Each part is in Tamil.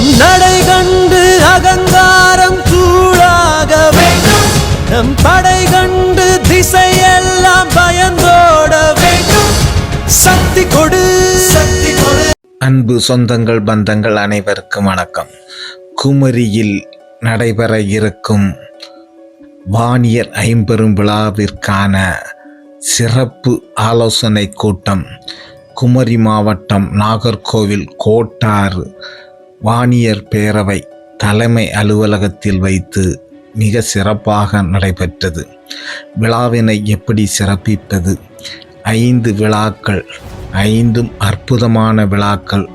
நம் நடை கண்டு அகங்காரம் சூழாக வேண்டும். நம் படை கண்டு திசையெல்லாம் பயந்தோட வேண்டும். சக்தி கொடு. சக்தி கொடு. அன்பு சொந்தங்கள் பந்தங்கள் அனைவருக்கும் வணக்கம். குமரியில் நடைபெற இருக்கும் வாணியர் ஐம்பெரும் விழாவிற்கான சிறப்பு ஆலோசனை கூட்டம் குமரி மாவட்டம் நாகர்கோவில் கோட்டாறு வானியர் பேரவை தலைமை அலுவலகத்தில் வைத்து மிக சிறப்பாக நடைபெற்றது. விழாவினை எப்படி சிறப்பிப்பது? ஐந்து விழாக்கள் ஐந்தும் அற்புதமான விழாக்கள்.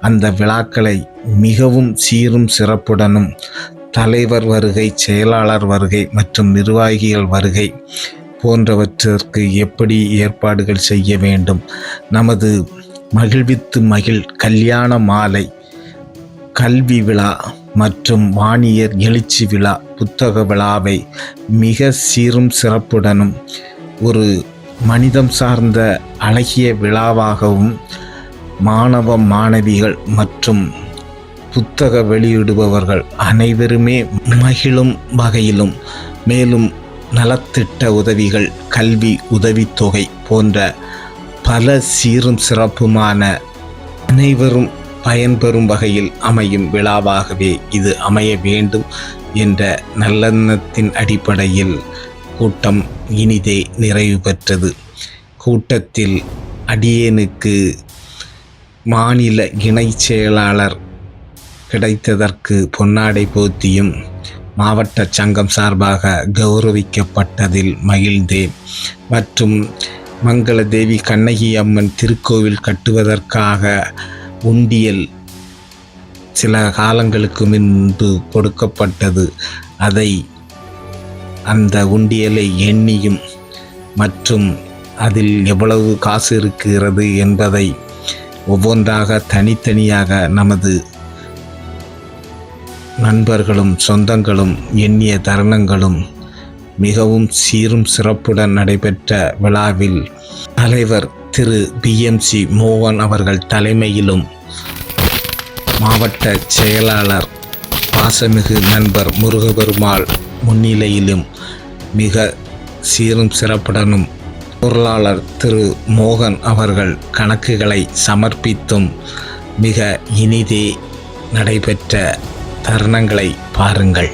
அந்த விழாக்களை மிகவும் சீரும் சிறப்புடனும் தலைவர் வருகை செயலாளர் வருகை மற்றும் நிர்வாகிகள் வருகை போன்றவற்றிற்கு எப்படி ஏற்பாடுகள் செய்ய வேண்டும்? நமது மகிழ்வித்து மகிழ் கல்யாண மாலை கல்வி விழா மற்றும் வாணியர் எழுச்சி விழா புத்தக விழாவை மிக சீரும் சிறப்புடனும் ஒரு மனிதம் சார்ந்த அழகிய விழாவாகவும் மாணவ மாணவிகள் மற்றும் புத்தக வெளியிடுபவர்கள் அனைவருமே மகிழும் வகையிலும் மேலும் நலத்திட்ட உதவிகள் கல்வி உதவித்தொகை போன்ற பல சீரும் சிறப்புமான அனைவரும் பயன்பெறும் வகையில் அமையும் விழாவாகவே இது அமைய வேண்டும் என்ற நல்லெண்ணத்தின் அடிப்படையில் கூட்டம் இனிதே நிறைவு பெற்றது. கூட்டத்தில் அடியேனுக்கு மாநில இணைச் செயலாளர் கிடைத்ததற்கு பொன்னாடை போத்தியும் மாவட்ட சங்கம் சார்பாக கௌரவிக்கப்பட்டதில் மகிழ்ந்தேன். மற்றும் மங்கள தேவி கண்ணகி அம்மன் திருக்கோவில் கட்டுவதற்காக உண்டியல் சில காலங்களுக்கு முன்பு கொடுக்கப்பட்டது. அதை அந்த உண்டியலை எண்ணியும் மற்றும் அதில் எவ்வளவு காசு இருக்கிறது என்பதை ஒவ்வொன்றாக தனித்தனியாக நமது நண்பர்களும் சொந்தங்களும் எண்ணிய தருணங்களும் மிகவும் சீரும் சிறப்புடன் நடைபெற்ற விழாவில் தலைவர் திரு பிஎம்சி மோகன் அவர்கள் தலைமையிலும் மாவட்ட செயலாளர் பாசமிகு நண்பர் முருகபெருமாள் முன்னிலையிலும் மிக சீரும் சிறப்புடனும் பொருளாளர் திரு மோகன் அவர்கள் கணக்குகளை சமர்ப்பித்தும் மிக இனிதே நடைபெற்ற தருணங்களை பாருங்கள்.